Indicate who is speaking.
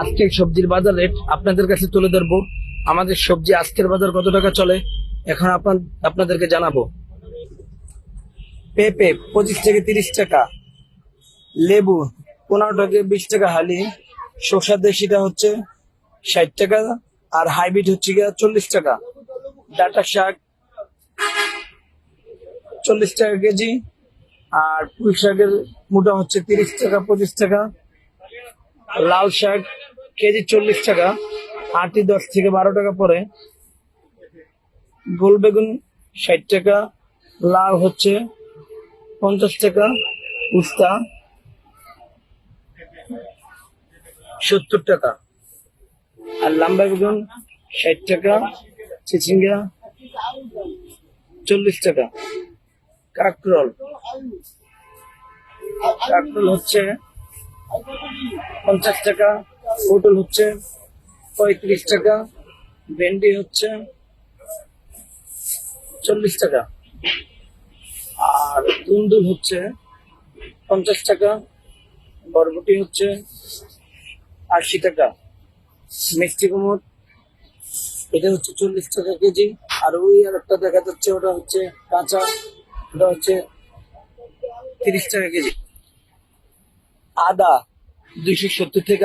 Speaker 1: আজকের সবজির বাজার রেট আপনাদের কাছে তুলে ধরবো। আমাদের সবজি আজকের বাজার কত টাকা চলে? এখন আপনার আপনাদেরকে জানাব। পেঁপে পঁচিশ থেকে তিরিশ টাকা, লেবু পনেরো থেকে বিশ টাকা, হালি শসা দেশিটা হচ্ছে ষাট টাকা, আর হাইব্রিড হচ্ছে গিয়া চল্লিশ টাকা। ডাটা শাক চল্লিশ টাকা কেজি, আর পুঁই শাকের মোটা হচ্ছে তিরিশ টাকা, পঁচিশ টাকা। লাল শাক কেজি চল্লিশ টাকা, আটি দশ থেকে বারো টাকা পরে। গোল বেগুন ষাট টাকা, লাউ হচ্ছে পঞ্চাশ টাকা, উস্তা সত্তর টাকা। আর লাম্বা বেগুন ষাট টাকা, চিচিঙ্গা চল্লিশ টাকা। কাকরল। কাকরল হচ্ছে পঞ্চাশ টাকা পটল হচ্ছে পঁয়ত্রিশ টাকা ভেন্ডি হচ্ছে চল্লিশ টাকা। আর দুন্দুল হচ্ছে পঞ্চাশ টাকা, বরবটি হচ্ছে আশি টাকা। মিষ্টি কুমড়, এটা হচ্ছে চল্লিশ টাকা কেজি। আর ওই আর একটা দেখা যাচ্ছে, ওটা হচ্ছে কাঁচা, ওটা হচ্ছে তিরিশ টাকা কেজি। আদা দুইশো সত্তর থেকে